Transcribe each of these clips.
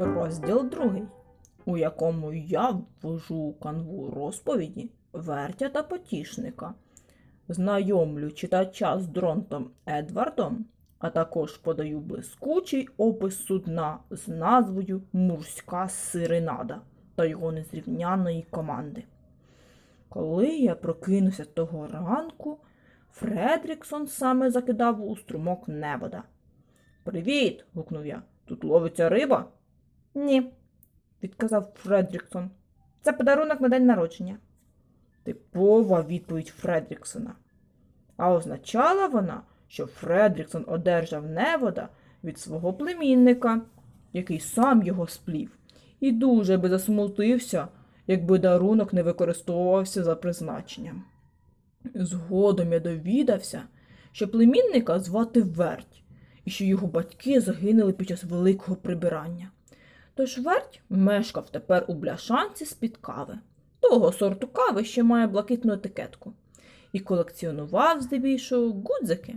Розділ другий, у якому я ввожу канву розповіді вертя та потішника, знайомлю читача з Дронтом Едвардом, а також подаю блискучий опис судна з назвою Мурська сиренада та його незрівняної команди. Коли я прокинувся того ранку, Фредріксон саме закидав у струмок невода. Привіт. гукнув я. Тут ловиться риба? Ні, відказав Фредріксон. Це подарунок на день народження. Типова відповідь Фредріксона. А означала вона, що Фредріксон одержав невода від свого племінника, який сам його сплів, і дуже би засмутився, якби дарунок не використовувався за призначенням. Згодом я довідався, що племінника звати Верть, і що його батьки загинули під час великого прибирання. Тож верть мешкав тепер у бляшанці з-під кави, того сорту кави, що має блакитну етикетку, і колекціонував здебільшого гудзики.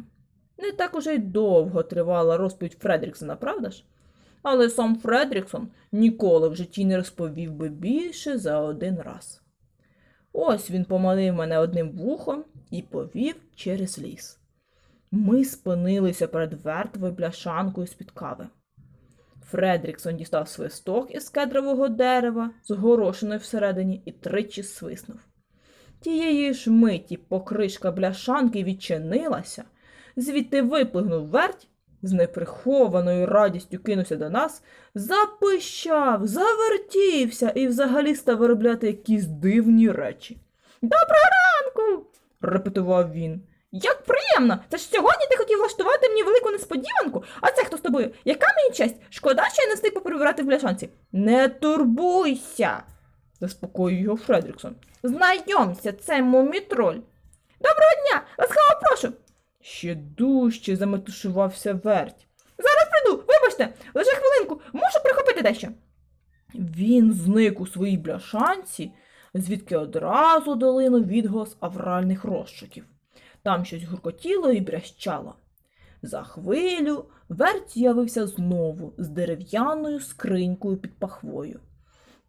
Не так уже й довго тривала розповідь Фредріксона, правда ж? Але сам Фредріксон ніколи в житті не розповів би більше за один раз. Ось він поманив мене одним вухом і повів через ліс. Ми спинилися перед вертвою бляшанкою з-під кави. Фредріксон дістав свисток із кедрового дерева, з всередині, і тричі свиснув. Тієї ж миті покришка бляшанки відчинилася, звідти виплигнув верть, з неприхованою радістю кинувся до нас, запищав, завертівся і взагалі став виробляти якісь дивні речі. Доброго ранку! репетував він. Як приємно! Це ж сьогодні ти хотів влаштувати мені велику несподіванку. А це хто з тобою? Яка мені честь? Шкода, що я не встиг поприбирати в бляшанці. Не турбуйся, заспокоює його Фредріксон. Знайомся, це мумітроль. Доброго дня! Ласкаво прошу. Ще дужче заметушувався верть. Зараз прийду, вибачте, лише хвилинку, мушу прихопити дещо. Він зник у своїй бляшанці, звідки одразу долинув відголос авральних розшуків. Там щось гуркотіло і брящало. За хвилю верть з'явився знову з дерев'яною скринькою під пахвою.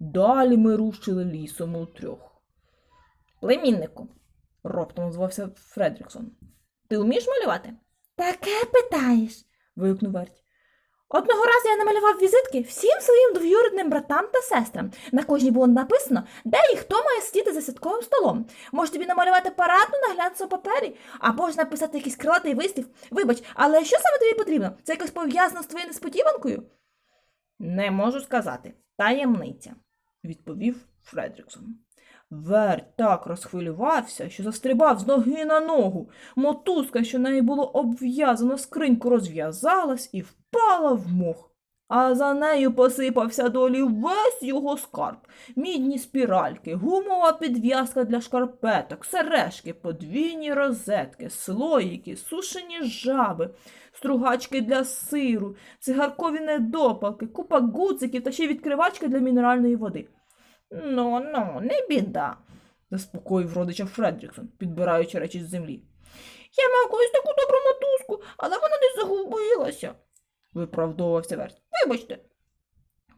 Далі ми рушили лісом у трьох. Племіннику, роптом звався Фредріксон. Ти вмієш малювати? Таке питаєш. вигукнув верть. Одного разу я намалював візитки всім своїм двоюрідним братам та сестрам. На кожній було написано, де і хто має сидіти за святковим столом. Може тобі намалювати парадну на глянцевому папері, або ж написати якийсь крилатий вислів. Вибач, але що саме тобі потрібно? Це якось пов'язано з твоєю несподіванкою? Не можу сказати. Таємниця, відповів Фредріксон. Верть так розхвилювався, що застрибав з ноги на ногу. Мотузка, що нею було обв'язано скриньку, розв'язалась і впала в мох. А за нею посипався долі весь його скарб. Мідні спіральки, гумова підв'язка для шкарпеток, сережки, подвійні розетки, слоїки, сушені жаби, стругачки для сиру, цигаркові недопалки, купа гудзиків та ще й відкривачка для мінеральної води. Ну, ну, не біда, заспокоїв родича Фредріксон, підбираючи речі з землі. Я мав колись таку добру мотузку, але вона десь загубилася, виправдовувався верть. Вибачте.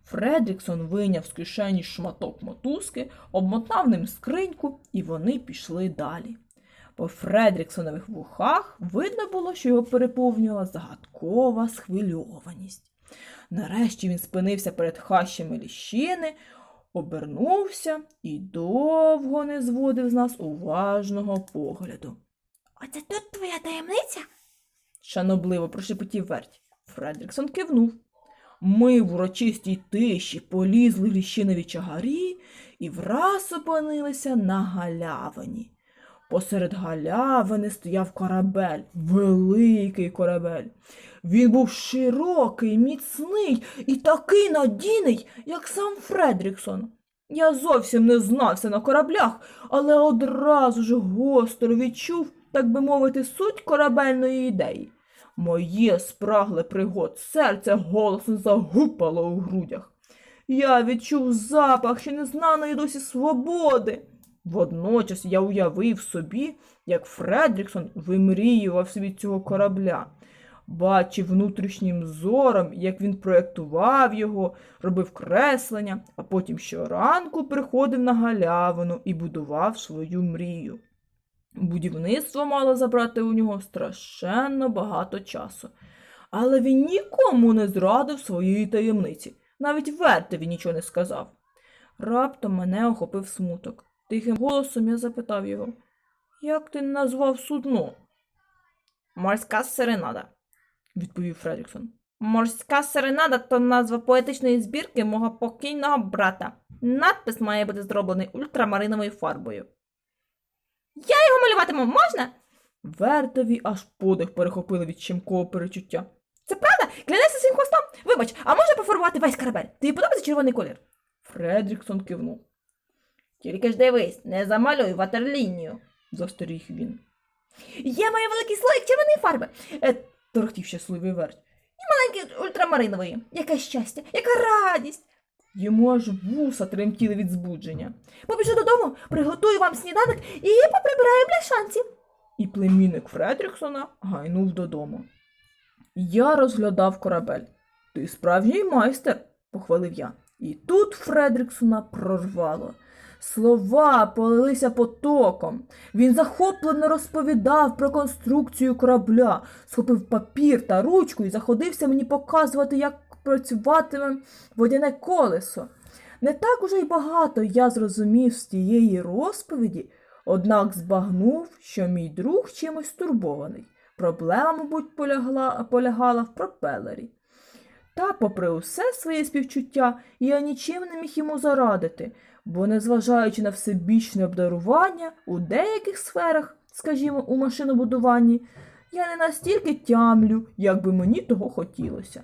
Фредріксон вийняв з кишені шматок мотузки, обмотав ним скриньку, і вони пішли далі. По Фредріксонових вухах видно було, що його переповнювала загадкова схвильованість. Нарешті він спинився перед хащами ліщини, обернувся і довго не зводив з нас уважного погляду. Оце тут твоя таємниця? шанобливо прошепотів верть. Фредріксон кивнув. Ми в урочистій тиші полізли в ліщинові чагарі і враз опинилися на галявині. Посеред галявини стояв корабель, великий корабель. Він був широкий, міцний і такий надійний, як сам Фредріксон. Я зовсім не знався на кораблях, але одразу ж гостро відчув, так би мовити, суть корабельної ідеї. Моє спрагле пригод серце голосно загупало у грудях. Я відчув запах ще незнаної досі свободи. Водночас я уявив собі, як Фредріксон вимріював світ цього корабля. бачив внутрішнім зором, як він проєктував його, робив креслення, а потім щоранку приходив на галявину і будував свою мрію. Будівництво мало забрати у нього страшенно багато часу. Але він нікому не зрадив своєї таємниці, навіть Вертеві нічого не сказав. Раптом мене охопив смуток. Тихим голосом я запитав його, як ти назвав судно? Морська серенада, відповів Фредріксон. Морська серенада то назва поетичної збірки мого покійного брата. Надпис має бути зроблений ультрамариновою фарбою. Я його малюватиму можна? Вертові аж подих перехопили від щемкового перечуття. Це правда? Клянешся своїм хвостом? Вибач, а можна пофарбувати весь корабель? Тобі подобається червоний колір? Фредріксон кивнув. Тільки ж дивись, не замалюй ватерлінію, застеріг він. Я маю великий слоїк червоної фарби, е, торохтів щасливий верть. І маленький ультрамаринової. Яке щастя, яка радість. Йому аж вуса тремтіли від збудження. Побіжу додому, приготую вам сніданок і поприбираю бляшанці. І племінник Фредріксона гайнув додому. Я розглядав корабель. Ти справжній майстер, похвалив я. І тут Фредріксона прорвало. Слова полилися потоком. Він захоплено розповідав про конструкцію корабля, схопив папір та ручку і заходився мені показувати, як працюватиме водяне колесо. Не так уже й багато я зрозумів з тієї розповіді, однак збагнув, що мій друг чимось стурбований. Проблема, мабуть, полягла, полягала в пропелері. Та, попри усе своє співчуття, я нічим не міг йому зарадити, бо, незважаючи на всебічне обдарування, у деяких сферах, скажімо, у машинобудуванні, я не настільки тямлю, як би мені того хотілося.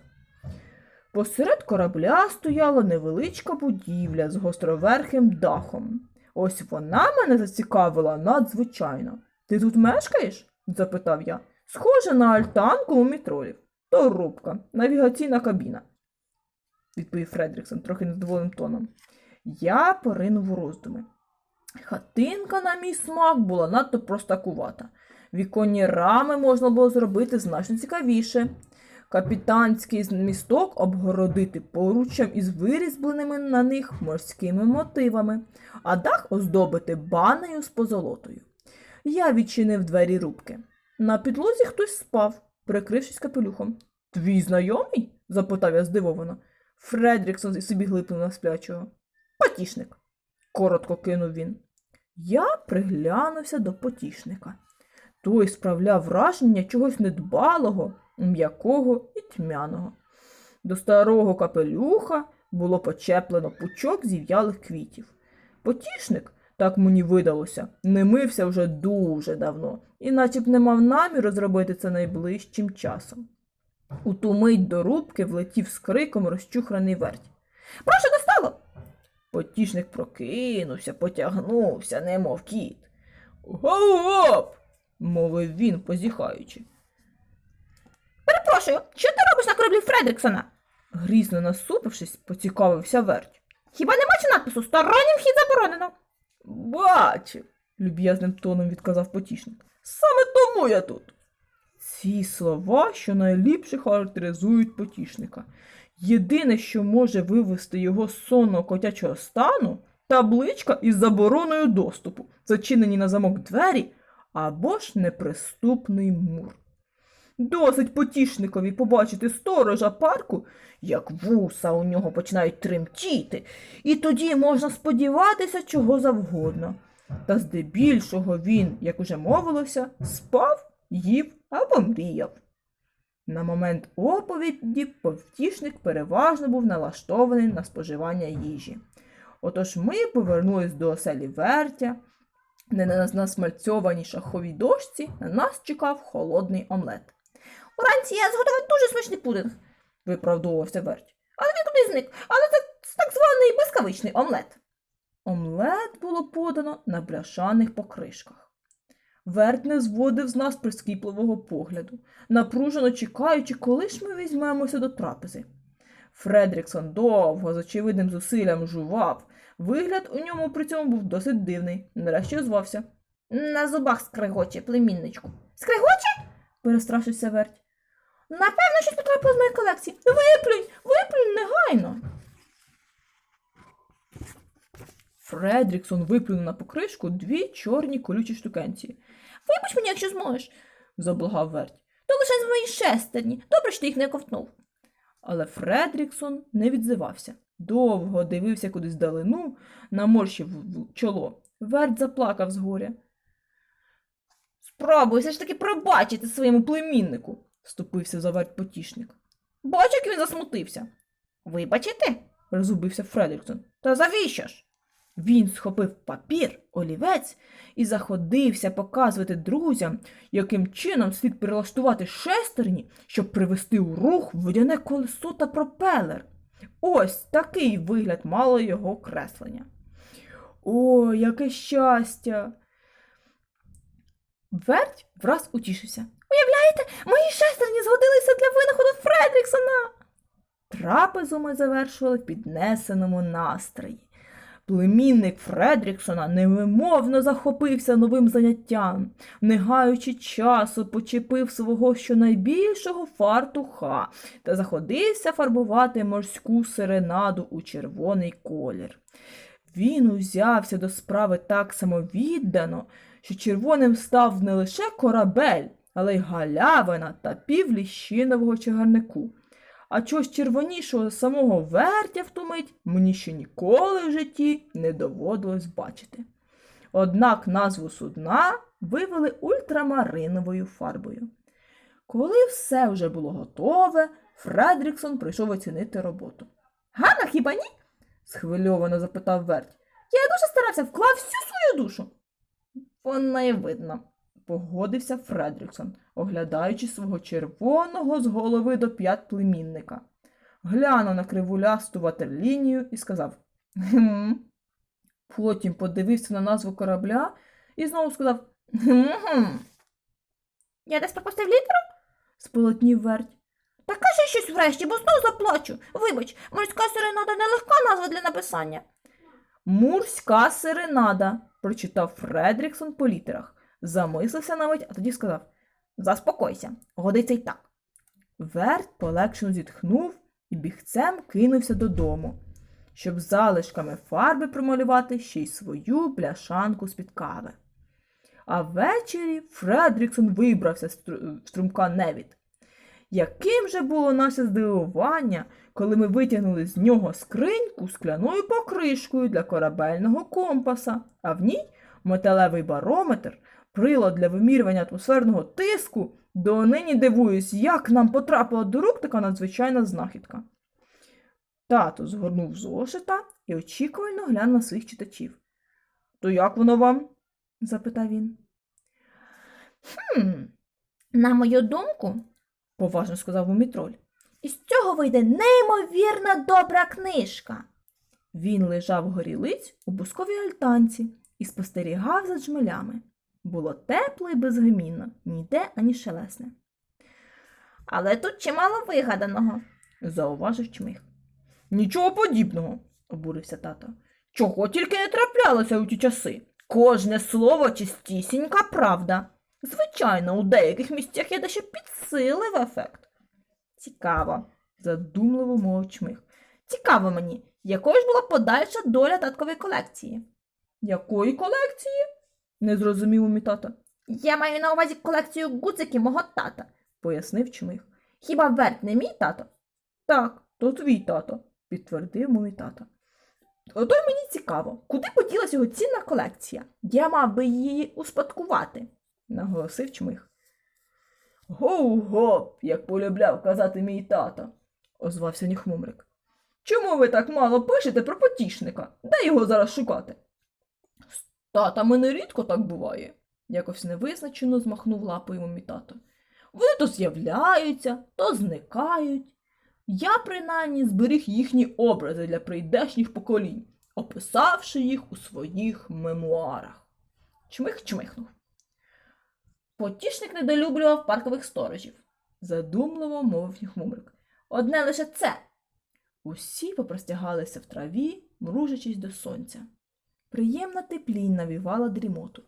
Посеред корабля стояла невеличка будівля з гостроверхим дахом. Ось вона мене зацікавила надзвичайно. Ти тут мешкаєш? запитав я. Схоже на альтанку у мітролів. То рубка, навігаційна кабіна, відповів Фредріксон трохи незадоволеним тоном. Я поринув у роздуми. Хатинка, на мій смак, була надто простакувата. Віконні рами можна було зробити значно цікавіше. Капітанський місток обгородити поруччям із вирізбленими на них морськими мотивами, а дах оздобити банею з позолотою. Я відчинив двері рубки. На підлозі хтось спав, прикрившись капелюхом. Твій знайомий? запитав я здивовано. Фредріксон і собі глипнув на сплячого. Потішник, коротко кинув він. Я приглянувся до потішника. Той справляв враження чогось недбалого, м'якого і тьмяного. До старого капелюха було почеплено пучок зів'ялих квітів. Потішник, так мені видалося, не мився вже дуже давно, і наче б не мав наміру зробити це найближчим часом. У ту мить до рубки влетів з криком розчухраний верть. Прошу достало. Потішник прокинувся, потягнувся, немов кіт. Гоп! мовив він, позіхаючи. Перепрошую, що ти робиш на кораблі Фредріксона? грізно насупившись, поцікавився верть. Хіба не бачу надпису стороннім вхід заборонено? Бачив, люб'язним тоном відказав потішник. Саме тому я тут. Ці слова, що найліпше характеризують потішника. Єдине, що може вивести його з сонного котячого стану, табличка із забороною доступу, зачинені на замок двері або ж неприступний мур. Досить потішникові побачити сторожа парку, як вуса у нього починають тремтіти, і тоді можна сподіватися чого завгодно. Та здебільшого він, як уже мовилося, спав, їв або мріяв. На момент оповіді повтішник переважно був налаштований на споживання їжі. Отож ми повернулись до оселі вертя, де на насмальцьованій шаховій дошці на нас чекав холодний омлет. Уранці я зготував дуже смачний пудинг, виправдовувався верть. Але він куди зник, але це так званий блискавичний омлет. Омлет було подано на бляшаних покришках. Верть не зводив з нас прискіпливого погляду, напружено чекаючи, коли ж ми візьмемося до трапези. Фредріксон довго, з очевидним зусиллям жував. Вигляд у ньому при цьому був досить дивний. Нарешті озвався. На зубах скригоче, племінничку. Скригоче? перестрашився верть. Напевно, щось потрапило з моєї колекції. Виплюнь, виплюнь негайно. Фредріксон виплюнув на покришку дві чорні колючі штукенці. Вибач мені, якщо зможеш, заблагав верть. То лише з моїй шестерні. Добре, що ти їх не ковтнув. Але Фредріксон не відзивався. Довго дивився кудись вдалину, наморщив чоло. Верть заплакав з горя. Спробуй все ж таки пробачити своєму племіннику, вступився за верть потішник. Бач, як він засмутився. Вибачити? розгубився Фредріксон. Та завіщо ж? Він схопив папір, олівець і заходився показувати друзям, яким чином слід прилаштувати шестерні, щоб привести у рух водяне колесо та пропелер. Ось такий вигляд мало його креслення. О, яке щастя! Верть враз утішився. Уявляєте, мої шестерні згодилися для винаходу Фредріксона. Трапезу ми завершували в піднесеному настрої. Племінник Фредріксона невимовно захопився новим заняттям, не гаючи часу, почепив свого щонайбільшого фартуха та заходився фарбувати морську серенаду у червоний колір. Він узявся до справи так самовіддано, що червоним став не лише корабель, але й галявина та пів ліщинового чагарнику. А чогось червонішого самого вертя в ту мить мені ще ніколи в житті не доводилось бачити. Однак назву судна вивели ультрамариновою фарбою. Коли все вже було готове, Фредріксон прийшов оцінити роботу. Гарна хіба ні? схвильовано запитав верть. Я дуже старався, вклав всю свою душу. Воно і видно, погодився Фредріксон, оглядаючи свого червоного з голови до п'ят племінника. Глянув на кривулясту ватерлінію і сказав «Гм». Потім подивився на назву корабля і знову сказав «Гм-гм». Я десь пропустив літеру? сполотнів верть. Та кажи щось врешті, бо знову заплачу. Вибач, морська серенада нелегка назва для написання. Мурська серенада, прочитав Фредріксон по літерах. Замислився на мить, а тоді сказав Заспокойся, годиться й так. Верт полегшено зітхнув і бігцем кинувся додому, щоб залишками фарби промалювати ще й свою пляшанку з-під кави. А ввечері Фредріксон вибрався з струмка Невід. Яким же було наше здивування, коли ми витягнули з нього скриньку скляною покришкою для корабельного компаса, а в ній металевий барометр, прилад для вимірювання атмосферного тиску, донині дивуюсь, як нам потрапила до рук така надзвичайна знахідка. Тато згорнув зошита і очікувально глянув на своїх читачів. То як воно вам? запитав він. Хм, на мою думку, поважно сказав мумітроль, із цього вийде неймовірно добра книжка. Він лежав горілиць у бусковій альтанці і спостерігав за джмелями. Було тепло і безгомінно, ніде ані шелесне. Але тут чимало вигаданого, зауважив чмих. Нічого подібного, обурився тато. Чого тільки не траплялося у ті часи. Кожне слово чистісінька правда. Звичайно, у деяких місцях є дещо підсилив ефект. Цікаво, задумливо мовив чмих. Цікаво мені, якою ж була подальша доля таткової колекції? Якої колекції? Не зрозумів мій тато. Я маю на увазі колекцію гуциків мого тата, пояснив чмих. Хіба верт не мій тато? Так, то твій тато, підтвердив мій тато. Ото й мені цікаво, куди поділася його цінна колекція? Я мав би її успадкувати, наголосив чмих. Гоу-гоп, як полюбляв казати мій тато, озвався ніхмумрик. Чому ви так мало пишете про потішника? Де його зараз шукати? З татами нерідко так буває, якось невизначено змахнув лапою мій тато. Вони то з'являються, то зникають. Я, принаймні, зберіг їхні образи для прийдешніх поколінь, описавши їх у своїх мемуарах. Чмих чмихнув. Потішник недолюблював паркових сторожів, задумливо мовив Ніхмумрик. Одне лише це. Усі попростягалися в траві, мружачись до сонця. Приємна теплінь навівала дрімоту.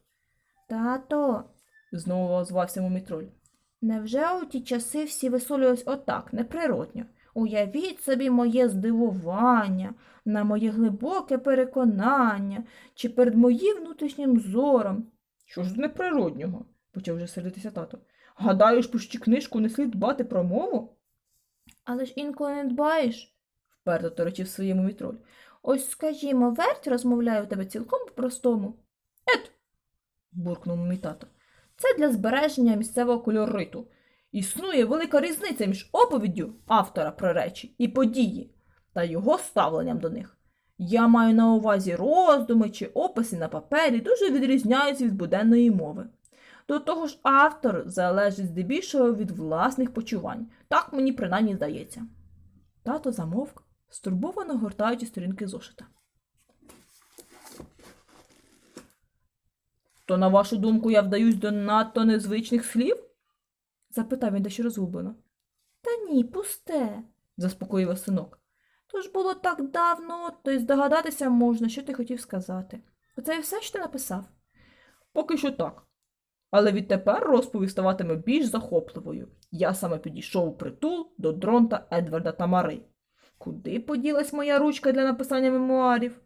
Тато, знову озвався мумітроль. Невже у ті часи всі висолювались отак, неприродньо? Уявіть собі моє здивування, на моє глибоке переконання, чи перед моїм внутрішнім зором. Що ж з неприроднього? почав вже сердитися тато. Гадаєш, пущі книжку не слід дбати про мову? Але ж інколи не дбаєш, вперто торочив своєму вітроль. Ось, скажімо, верть розмовляє у тебе цілком по-простому. Ет. буркнув мій тато. Це для збереження місцевого кольориту. Існує велика різниця між оповіддю автора про речі і події та його ставленням до них. Я маю на увазі роздуми чи описи на папері дуже відрізняються від буденної мови. До того ж, автор залежить здебільшого від власних почувань. Так мені принаймні здається. Тато замовк, стурбовано гортаючи сторінки зошита. То, на вашу думку, я вдаюсь до надто незвичних слів? запитав він дещо розгублено. Та ні, пусте, заспокоїв синок. То ж було так давно, то й здогадатися можна, що ти хотів сказати. Оце і все, що ти написав? Поки що так. Але відтепер розповідь ставатиме більш захопливою. Я саме підійшов у притул до дронта Едварда та Мари. Куди поділась моя ручка для написання мемуарів?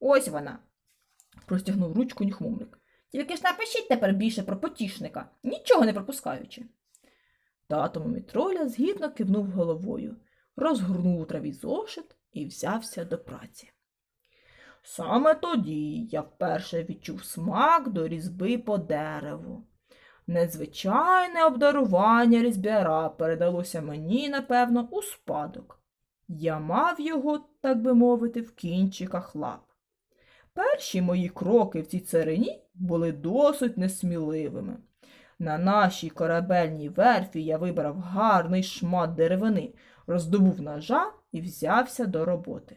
Ось вона. простягнув ручку нюхмумрик. Тільки ж напишіть тепер більше про потішника, нічого не пропускаючи. Тато мумітроля згідно кивнув головою, розгорнув у траві зошит і взявся до праці. Саме тоді я вперше відчув смак до різьби по дереву. Незвичайне обдарування різьбяра передалося мені, напевно, у спадок. Я мав його, так би мовити, в кінчиках лап. Перші мої кроки в цій царині були досить несміливими. На нашій корабельній верфі я вибрав гарний шмат деревини, роздобув ножа і взявся до роботи.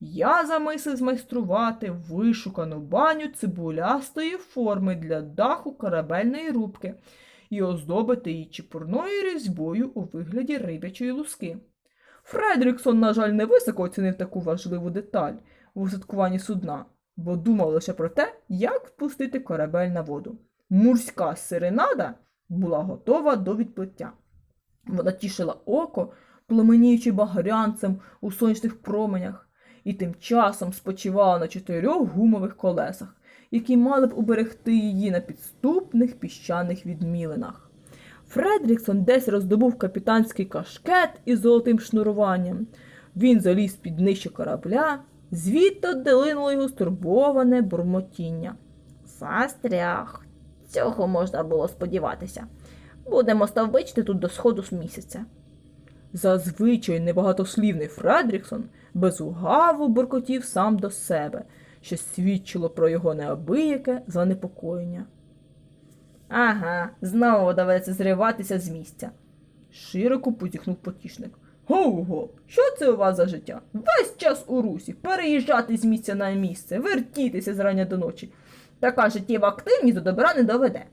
Я замислив змайструвати вишукану баню цибулястої форми для даху корабельної рубки і оздобити її чепурною різьбою у вигляді рибячої луски. Фредріксон, на жаль, не високо оцінив таку важливу деталь в усадкуванні судна, бо думав лише про те, як впустити корабель на воду. Мурська сиренада була готова до відплиття. Вона тішила око, пламеніючи багрянцем у сонячних променях, і тим часом спочивала на чотирьох гумових колесах, які мали б уберегти її на підступних піщаних відмілинах. Фредріксон десь роздобув капітанський кашкет із золотим шнуруванням. Він заліз під нижче корабля, звідти долинуло його стурбоване бурмотіння. Застряг. Цього можна було сподіватися. Будемо ставбичити тут до сходу з місяця. Зазвичай небагатослівний Фредріксон безугаво буркотів сам до себе, що свідчило про його неабияке занепокоєння. Ага, знову доведеться зриватися з місця. Широко позіхнув потішник. Гоу-гоу, що це у вас за життя? Весь час у русі, переїжджати з місця на місце, вертітися зрання до ночі. Така життєва активність до добра не доведе.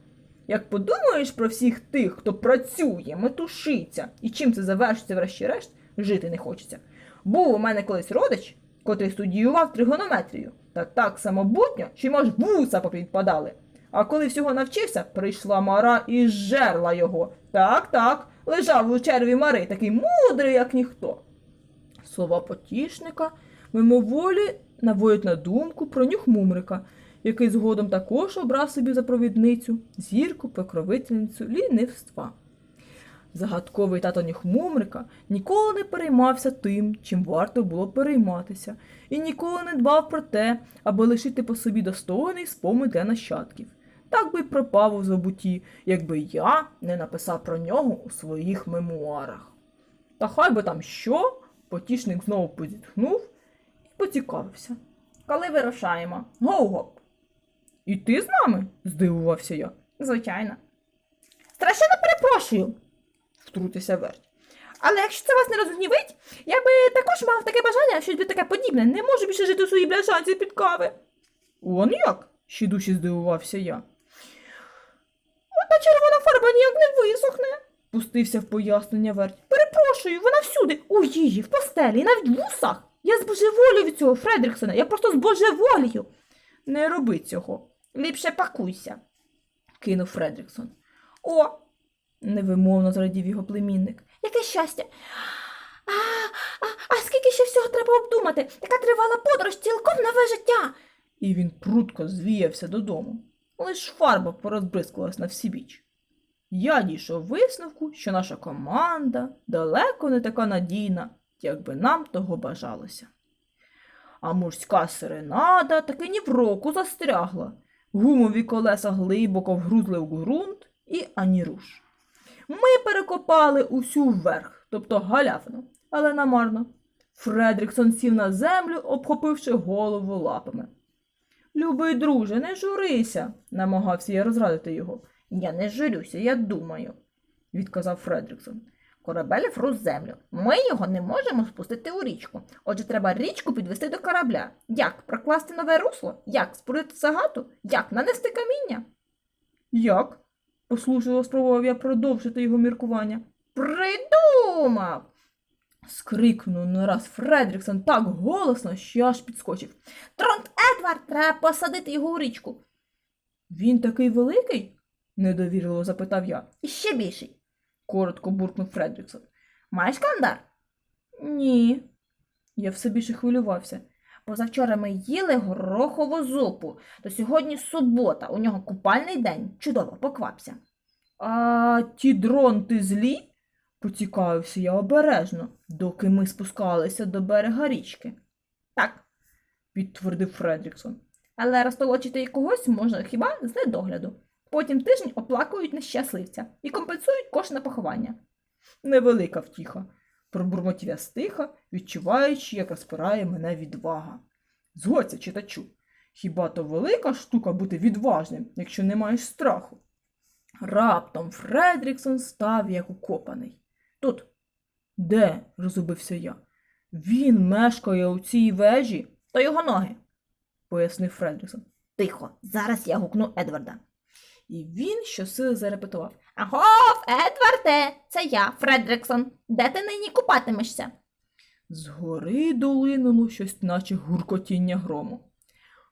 Як подумаєш про всіх тих, хто працює, метушиться, і чим це завершиться, врешті-решт, жити не хочеться. Був у мене колись родич, котрий студіював тригонометрію, та так самобутньо, що й може вуса попідпадали. А коли всього навчився, прийшла мара і жерла його. Так, так, лежав у черві мари, такий мудрий, як ніхто. Слова потішника мимоволі наводять на думку про нюх мумрика, який згодом також обрав собі за провідницю зірку покровительницю лінивства. Загадковий тато Нюхмумрика ніколи не переймався тим, чим варто було перейматися, і ніколи не дбав про те, аби лишити по собі достойний спомин для нащадків. Так би й пропав у забуті, якби я не написав про нього у своїх мемуарах. Та хай би там що, потішник знову позітхнув і поцікавився. Коли вирушаємо? Гоу-гоп. І ти з нами? здивувався я. Звичайно. Страшенно перепрошую, втрутився верть. Але якщо це вас не розгнівить, я би також мав таке бажання, щось би таке подібне. Не можу більше жити у своїй бляшанці під кави. Он як? ще душі здивувався я. Ота червона фарба ніяк не висохне, пустився в пояснення верть. Перепрошую, вона всюди, у їжі, в постелі, навіть в вусах. Я збожеволю від цього Фредріксона, я просто збожеволію. Не роби цього. Ліпше пакуйся, кинув Фредріксон. О, невимовно зрадів його племінник. Яке щастя. А, а, а скільки ще всього треба обдумати? Така тривала подорож цілком нове життя. І він прутко звіявся додому. Лиш фарба порозбризкалась на всі біч. Я дійшов висновку, що наша команда далеко не така надійна, як би нам того бажалося. А морська серенада таки ні в року застрягла. Гумові колеса глибоко вгрузли в ґрунт і ані руш. Ми перекопали усю вверх, тобто галявину, але намарно. Фредріксон сів на землю, обхопивши голову лапами. Любий друже, не журися, намагався я розрадити його. Я не журюся, я думаю, відказав Фредріксон. Корабель врус землю. Ми його не можемо спустити у річку. Отже, треба річку підвести до корабля. Як прокласти нове русло? Як спорити загату? Як нанести каміння? Як? послушливо спробував я продовжити його міркування. Придумав. Скрикнув не раз Фредріксон так голосно, що аж підскочив. Тронт Едвард, треба посадити його у річку. Він такий великий? недовірливо запитав я. І ще більший, коротко буркнув Фредріксон. Маєш календар? Ні. Я все більше хвилювався. Позавчора ми їли горохову зупу, то сьогодні субота, у нього купальний день. Чудово, поквапся. А ті дронти злі? Поцікавився я обережно, доки ми спускалися до берега річки. Так, підтвердив Фредріксон. Але розтолочити і когось можна хіба з недогляду. Потім тиждень оплакують нещасливця і компенсують кошти на поховання. Невелика втіха, пробурмотів я стиха, відчуваючи, як розпирає мене відвага. Згодься, читачу, хіба то велика штука бути відважним, якщо не маєш страху? Раптом Фредріксон став як укопаний. Тут. Де? розубився я. Він мешкає у цій вежі, то його ноги, пояснив Фредріксон. Тихо, зараз я гукну Едварда. І він щосили зарепетував. Агов, Едварде, це я, Фредриксон. Де ти нині купатимешся? Згори долинуло щось, наче гуркотіння грому.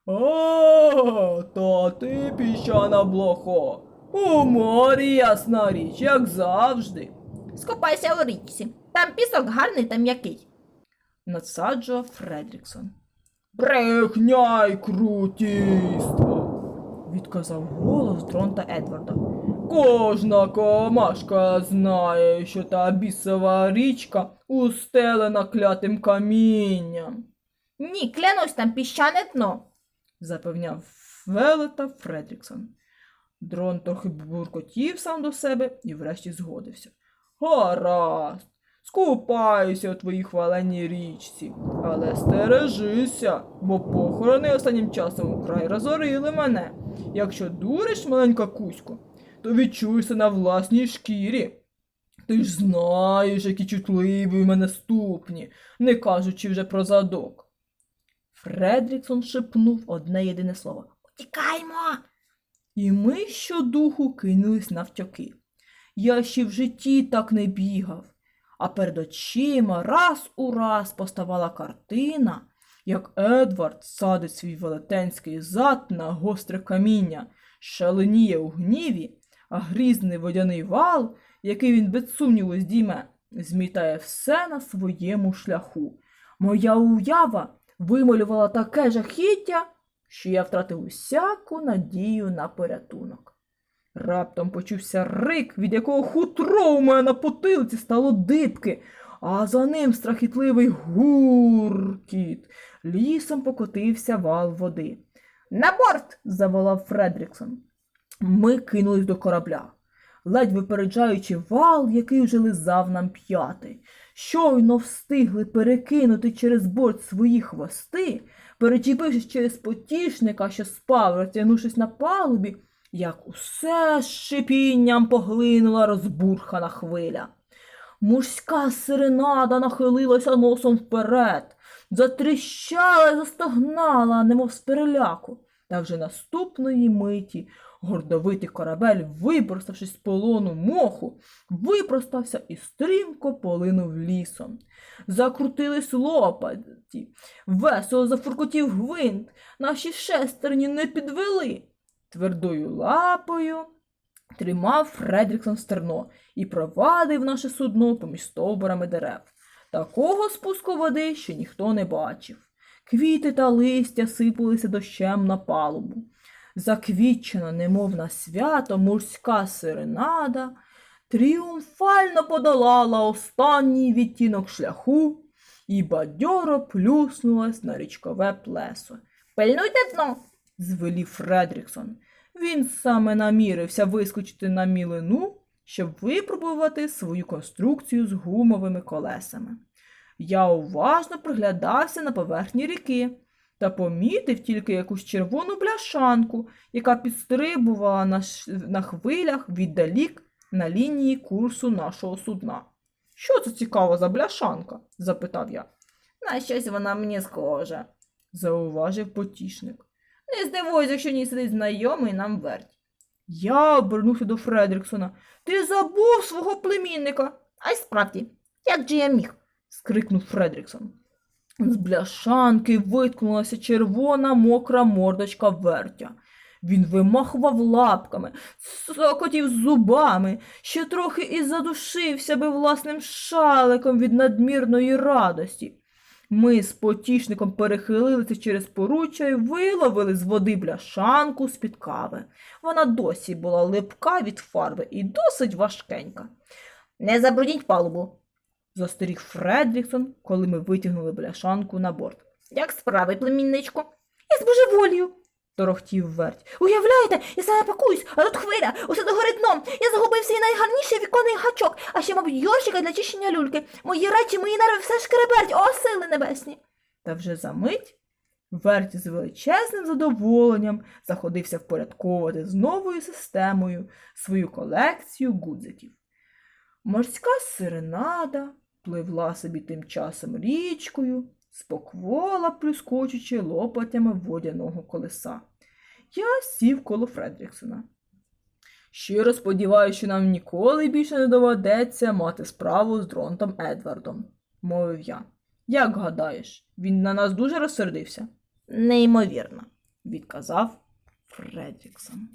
О, то ти піщана блохо. У морі ясна річ, як завжди. Скопайся у річці. Там пісок гарний та м'який. Надсаджував Фредріксон. Брехня й крутійство, відказав голос Дронта Едварда. Кожна комашка знає, що та бісова річка устелена клятим камінням. Ні, клянусь там піщане дно, запевняв Велета Фредріксон. Дрон трохи буркотів сам до себе і врешті згодився. Гаразд, скупаюся у твоїй хваленій річці, але стережися, бо похорони останнім часом украй розорили мене. Якщо дуриш, маленька кузько, то відчуєшся на власній шкірі. Ти ж знаєш, які чутливі в мене ступні, не кажучи вже про задок. Фредріксон шепнув одне єдине слово Утікаймо. І ми щодуху кинулись навтьоки. Я ще в житті так не бігав, а перед очима раз у раз поставала картина, як Едвард садить свій велетенський зад на гостре каміння, шаленіє у гніві, а грізний водяний вал, який він без сумніву здійме, змітає все на своєму шляху. Моя уява вималювала таке жахіття, що я втратив усяку надію на порятунок. Раптом почувся рик, від якого хутро у мене на потилці стало дибки, а за ним страхітливий гуркіт. Лісом покотився вал води. На борт! заволав Фредріксон. Ми кинулись до корабля, ледь випереджаючи вал, який вже лизав нам п'яти. Щойно встигли перекинути через борт свої хвости, перечепившись через потішника, що спав, розтягнувшись на палубі, як усе з шипінням поглинула розбурхана хвиля. Мужська сиренада нахилилася носом вперед, затріщала і застогнала, немов з переляку. Та вже наступної миті гордовитий корабель, випроставшись з полону моху, випростався і стрімко полинув лісом. Закрутились лопаті, весело зафуркотів гвинт, наші шестерні не підвели. Твердою лапою тримав Фредріксон стерно і провадив наше судно поміж стовбурами дерев. Такого спуску води ще ніхто не бачив. Квіти та листя сипалися дощем на палубу. Заквітчена, немов на свято, морська сиренада тріумфально подолала останній відтінок шляху і бадьоро плюснулась на річкове плесо. Пильнуйте дно, звелів Фредріксон. Він саме намірився вискочити на мілину, щоб випробувати свою конструкцію з гумовими колесами. Я уважно приглядався на поверхні ріки та помітив тільки якусь червону бляшанку, яка підстрибувала на, ш... на хвилях віддалік на лінії курсу нашого судна. Що це цікаво за бляшанка? запитав я. На щось вона мені схожа, зауважив потішник. Не здивуйся, якщо ні сидить знайомий нам верть. Я обернувся до Фредріксона. Ти забув свого племінника. А й справді, як же я міг? скрикнув Фредріксон. З бляшанки виткнулася червона мокра мордочка вертя. Він вимахував лапками, сокотів зубами, ще трохи і задушився би власним шаликом від надмірної радості. Ми з потішником перехилилися через поруччя і виловили з води бляшанку з-під кави. Вона досі була липка від фарби і досить важкенька. Не забрудніть палубу, застеріг Фредріксон, коли ми витягнули бляшанку на борт. Як справи, племінничку? З божеволію, торохтів верть. Уявляєте, я саме пакуюсь, а тут хвиля, усе догори дном. Я загубив свій найгарніший віконний гачок, а ще, мабуть, йоршика для чищення люльки. Мої речі, мої нерви все шкреберть, о, сили небесні. Та вже за мить верть з величезним задоволенням заходився впорядковувати з новою системою свою колекцію гудзиків. Морська сиренада пливла собі тим часом річкою, споквола плюскочучи лопатями водяного колеса. Я сів коло Фредріксона. Щиро сподіваюся, що нам ніколи більше не доведеться мати справу з Дронтом Едвардом, мовив я. Як гадаєш, він на нас дуже розсердився? Неймовірно, відказав Фредріксон.